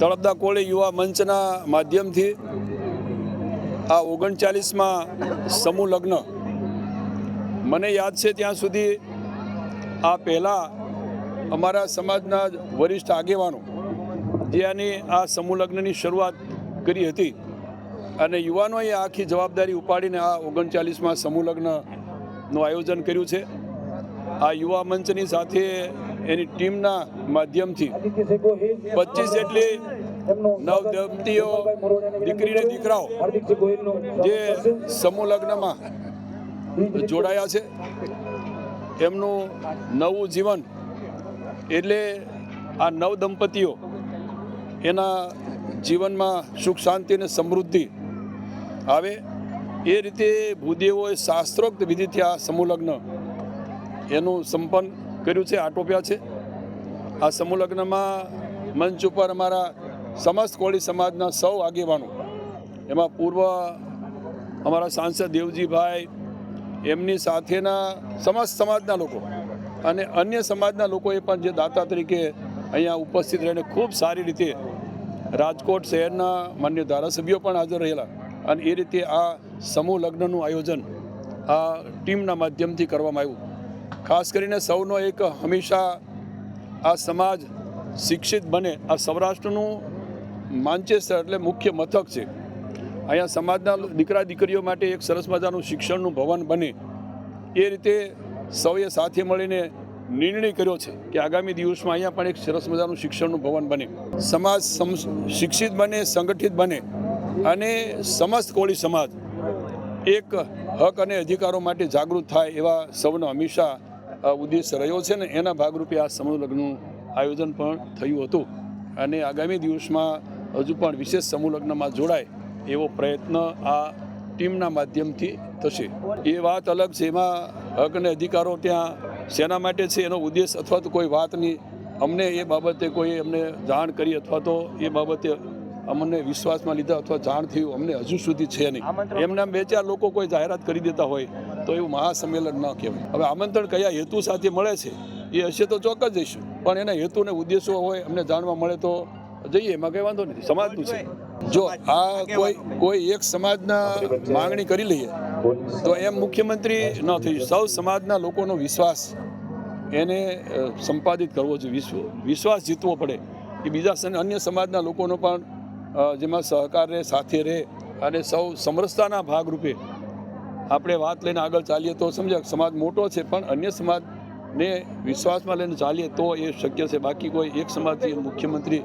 તળપદા કોળી યુવા મંચના માધ્યમથી આ ઓગણચાલીસમાં સમૂહ લગ્ન. મને યાદ છે ત્યાં સુધી આ પહેલાં અમારા સમાજના વરિષ્ઠ આગેવાનો જે આની આ સમૂહ લગ્નની શરૂઆત કરી હતી અને યુવાનોએ આખી જવાબદારી ઉપાડીને આ ઓગણચાલીસમાં સમૂહ લગ્નનું આયોજન કર્યું છે. આ યુવા મંચની સાથે એની ટીમના માધ્યમથી પચીસ જેટલી નવદંપતીઓ દંપતીઓ દીકરીને દીકરાઓ જે સમૂહ લગ્નમાં જોડાયા છે. એમનું નવું જીવન એટલે આ નવ દંપતીઓ એના જીવનમાં સુખ શાંતિ અને સમૃદ્ધિ આવે. એ રીતે ભૂદેવોએ શાસ્ત્રોક્ત વિધિથી આ સમૂહ લગ્ન એનું સંપન્ન કર્યું છે, આટોપ્યા છે. આ સમૂહ લગ્નમાં મંચ ઉપર અમારા સમસ્ત કોળી સમાજના સૌ આગેવાનો, એમાં પૂર્વ અમારા સાંસદ દેવજીભાઈ, એમની સાથેના સમસ્ત સમાજના લોકો અને અન્ય સમાજના લોકોએ પણ જે દાતા તરીકે અહીંયા ઉપસ્થિત રહીને ખૂબ સારી રીતે રાજકોટ શહેરના માન્ય ધારાસભ્યો પણ હાજર રહેલા અને એ રીતે આ સમૂહ લગ્નનું આયોજન આ ટીમના માધ્યમથી કરવામાં આવ્યું. ખાસ કરીને સૌનો એક હંમેશા આ સમાજ શિક્ષિત બને. આ સૌરાષ્ટ્રનું માન્ચેસ્ટર એટલે મુખ્ય મથક છે. અહીંયા સમાજના દીકરા દીકરીઓ માટે એક સરસ મજાનું શિક્ષણનું ભવન બને. એ રીતે સૌએ સાથે મળીને નિર્ણય કર્યો છે કે આગામી દિવસમાં અહીંયા પણ એક સરસ મજાનું શિક્ષણનું ભવન બને. સમાજ સમ- શિક્ષિત બને, સંગઠિત બને અને સમસ્ત કોળી સમાજ એક હક અને અધિકારો માટે જાગૃત થાય એવા સૌનો હંમેશા ઉદ્દેશ રહ્યો છે ને એના ભાગરૂપે આ સમૂહ લગ્નનું આયોજન પણ થયું હતું. અને આગામી દિવસમાં હજુ પણ વિશેષ સમૂહ લગ્નમાં જોડાય એવો પ્રયત્ન આ ટીમના માધ્યમથી થશે. એ વાત અલગ છે. એમાં હક અને અધિકારો ત્યાં શેના માટે છે એનો ઉદ્દેશ અથવા તો કોઈ વાતની અમને એ બાબતે કોઈ અમને જાણ કરી અથવા તો એ બાબતે અમને વિશ્વાસમાં લીધા અથવા જાણ થયું અમને હજુ સુધી છે નહીં. એમના બે ચાર લોકો કોઈ જાહેરાત કરી દેતા હોય તો એવું મહાસંમેલન ન કહેવાય. હવે આમંત્રણ કયા હેતુ સાથે મળે છે એ હશે તો ચોક્કસ જઈશું. પણ એના હેતુ અને ઉદ્દેશો હોય અમને જાણવા મળે તો જઈએ એમાં કંઈ વાંધો નથી. સમાજનું છે. જો આ કોઈ કોઈ એક સમાજના માંગણી કરી લઈએ તો એમ મુખ્યમંત્રી ન થઈ સૌ સમાજના લોકોનો વિશ્વાસ એને સંપાદિત કરવો જોઈએ. વિશ્વાસ જીતવો પડે. કે બીજા અન્ય સમાજના લોકોનો પણ જેમાં સહકાર રહે સાથે રહે અને સૌ સમરસતાના ભાગરૂપે આપણે વાત લઈને આગળ ચાલીએ તો સમજ્યા સમાજ મોટો છે, પણ અન્ય સમાજને વિશ્વાસમાં લઈને ચાલીએ તો એ શક્ય છે. બાકી કોઈ એક સમાજથી મુખ્યમંત્રી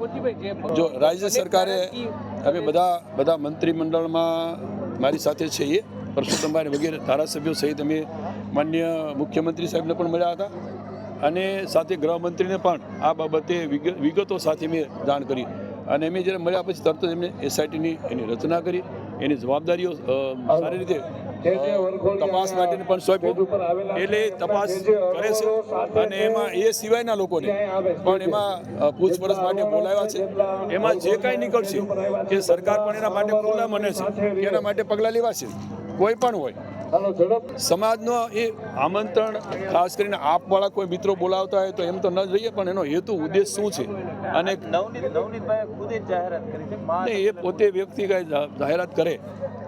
જો રાજ્ય સરકારે અમે બધા બધા મંત્રીમંડળમાં મારી સાથે છે એ, પરસોત્તમભાઈ વગેરે ધારાસભ્યો સહિત અમે માન્ય મુખ્યમંત્રી સાહેબને પણ મળ્યા હતા. અને સાથે ગૃહમંત્રીને પણ આ બાબતે વિગતો સાથે મેં જાણ કરી. અને એમને જ્યારે મળ્યા પછી તરત જ એમને એસઆઈટીની એની રચના કરી એની જવાબદારીઓ સારી રીતે તપાસ માટેની પણ સોંપી. એટલે તપાસ કરે છે અને એમાં એ સિવાયના લોકોને પણ એમાં પૂછપરછ માટે બોલાવ્યા છે. એમાં જે કાંઈ નીકળશે એ સરકાર પણ એના માટે ખુલ્લા મને છે એના માટે પગલાં લેવાશે. કોઈ પણ હોય. સમાજનો એ આમંત્રણ ખાસ કરીને આપવાળા કોઈ મિત્રો બોલાવતા હોય તો એમ તો ન જઈએ પણ એનો હેતુ ઉદ્દેશ શું છે? અને નવનીત નવનીતભાઈએ ખુદ જ જાહેરાત કરી છે મા- ને એ પોતે વ્યક્તિ કાંઈ જાહેરાત કરે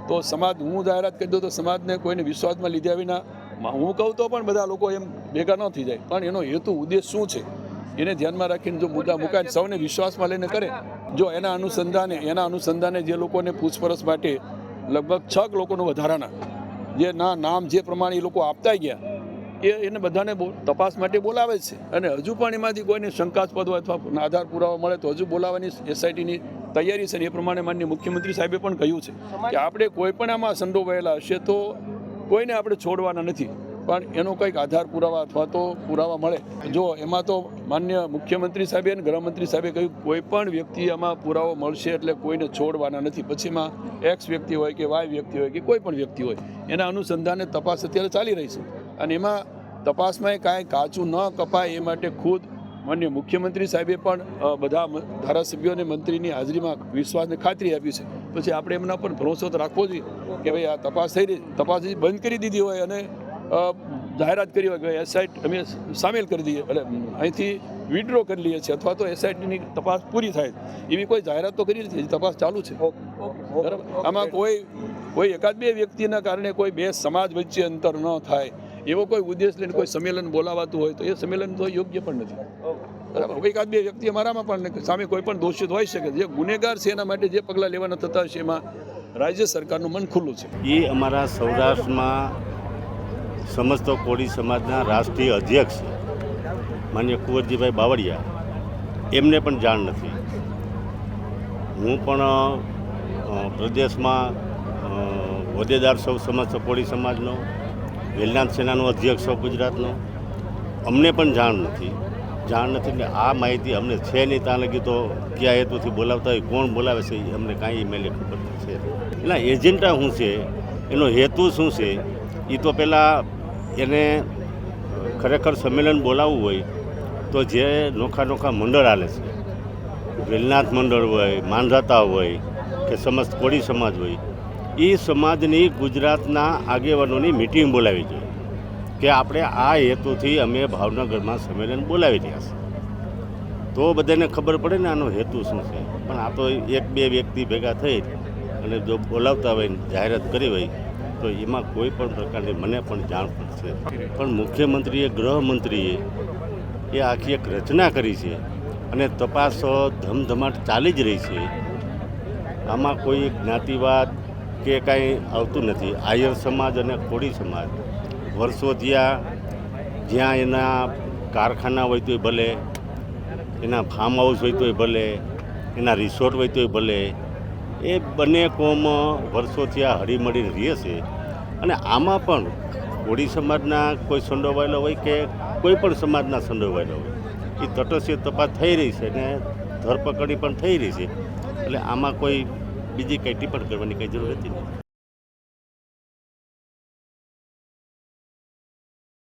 તો સમાજ હું જાહેરાત કરી દઉં તો સમાજને કોઈને વિશ્વાસમાં લીધા વિના હું કહું તો પણ બધા લોકો એમ ભેગા ન થઈ જાય પણ એનો હેતુ ઉદ્દેશ શું છે? એને ધ્યાનમાં રાખીને જો મુદ્દા મુકાય સૌને વિશ્વાસમાં લઈને કરે. જો એના અનુસંધાને એના અનુસંધાને જે લોકોને પૂછપરછ માટે લગભગ છ લોકોનું વધારાના જે ના નામ જે પ્રમાણે એ લોકો આપતા ગયા એ એને બધાને બો- તપાસ માટે બોલાવે છે. અને હજુ પણ એમાંથી કોઈને શંકાસ્પદ હોય અથવા આધાર પુરાવા મળે તો હજુ બોલાવવાની એસઆઈટીની તૈયારી છે એ પ્રમાણે માન્ય મુખ્યમંત્રી સાહેબે પણ કહ્યું છે કે આપણે કોઈ પણ આમાં સંડોવાયેલા હશે તો કોઈને આપણે છોડવાના નથી. પણ એનો કંઈક આધાર પુરાવા અથવા તો પુરાવા મળે. જો એમાં તો માન્ય મુખ્યમંત્રી સાહેબે અને ગૃહમંત્રી સાહેબે કહ્યું, કોઈ પણ વ્યક્તિ આમાં પુરાવો મળશે એટલે કોઈને છોડવાના નથી. પછીમાં એક્સ વ્યક્તિ હોય કે વાય વ્યક્તિ હોય કે કોઈ પણ વ્યક્તિ હોય, એના અનુસંધાને તપાસ અત્યારે ચાલી રહી છે. અને એમાં તપાસમાં કાંઈ કાચું ન કપાય એ માટે ખુદ માન્ય મુખ્યમંત્રી સાહેબે પણ બધા ધારાસભ્યો અને મંત્રીની હાજરીમાં વિશ્વાસને ખાતરી આપી છે. પછી આપણે એમના પર ભરોસો રાખવો જોઈએ કે ભાઈ આ તપાસ થઈ રહી, તપાસ બંધ કરી દીધી હોય અને જાહેરાત કરી હોય કે એસઆઈટ અમે સામેલ કરી દઈએ. એટલે અહીંથી વિડ્રો કરી લઈએ છીએ અથવા તો એસઆઈટીની તપાસ પૂરી થાય. એવી કોઈ જાહેરાત તો કરી નથી હજી તપાસ ચાલુ છે. બરાબર? આમાં કોઈ કોઈ એકાદ બે વ્યક્તિના કારણે કોઈ બે સમાજ વચ્ચે અંતર ન થાય એવો કોઈ ઉદ્દેશ લઈને કોઈ સંમેલન બોલાવાતું હોય તો એ સંમેલન તો યોગ્ય પણ નથી. બરાબર? એકાદ બે વ્યક્તિ અમારામાં પણ સામે કોઈ પણ દોષિત હોઈ શકે જે ગુનેગાર છે એના માટે જે પગલાં લેવાના થતા હશે એમાં રાજ્ય સરકારનું મન ખુલ્લું છે. એ અમારા સૌરાષ્ટ્રમાં સમસ્ત કોળી સમાજના રાષ્ટ્રીય અધ્યક્ષ માન્ય કુંવરજીભાઈ બાવળિયા, એમને પણ જાણ નથી. હું પણ પ્રદેશમાં હોદ્દેદાર સૌ સમસ્ત કોળી સમાજનો, વેલનાથ સેનાનો અધ્યક્ષ સૌ ગુજરાતનો, અમને પણ જાણ નથી. જાણ નથી ને આ માહિતી અમને છે નહીં, ત્યાં લગી તો કયા હેતુથી બોલાવતા હોય, કોણ બોલાવે છે, એ અમને કાંઈ એમએલએ ખબર છે એના એજન્ડા શું છે, એનો હેતુ શું છે એ તો પહેલાં એને ખરેખર સંમેલન બોલાવવું હોય તો જે નોખા નોખા મંડળ હાલે છે, વેલનાથ મંડળ હોય માનધાતા હોય કે સમસ્ત કોળી સમાજ હોય, એ સમાજની ગુજરાતના આગેવાનોની મિટિંગ બોલાવી જોઈએ કે આપણે આ હેતુથી અમે ભાવનગરમાં સંમેલન બોલાવી રહ્યા છીએ. તો બધાને ખબર પડે ને આનો હેતુ શું છે. પણ આ તો એક બે વ્યક્તિ ભેગા થઈ અને જો બોલાવતા હોય જાહેરાત કરી હોય તો એમાં કોઈ પણ પ્રકારની મને પણ જાણ પડશે. પણ મુખ્યમંત્રીએ, ગૃહમંત્રીએ એ આખી એક રચના કરી છે અને તપાસ ધમધમાટ ચાલી જ રહી છે. આમાં કોઈ જ્ઞાતિવાદ કે કાંઈ આવતું નથી. આયર સમાજ અને કોળી સમાજ. વર્ષોથી આ જ્યાં એના કારખાના હોય તોય ભલે, એના ફાર્મ હાઉસ હોય તોય ભલે, એના રિસોર્ટ હોય તોય ભલે, એ બંને કોમ વર્ષોથી આ હળીમળીને રહે છે. અને આમાં પણ કોળી સમાજના કોઈ સંડોવાયેલો હોય કે કોઈ પણ સમાજના સંડોવાયેલો હોય, એ તટસ્થ તપાસ થઈ રહી છે અને ધરપકડી પણ થઈ રહી છે. એટલે આમાં કોઈ બીજી કંઈ ટિપ્પણ કરવાની કંઈ જરૂર હતી? નહીં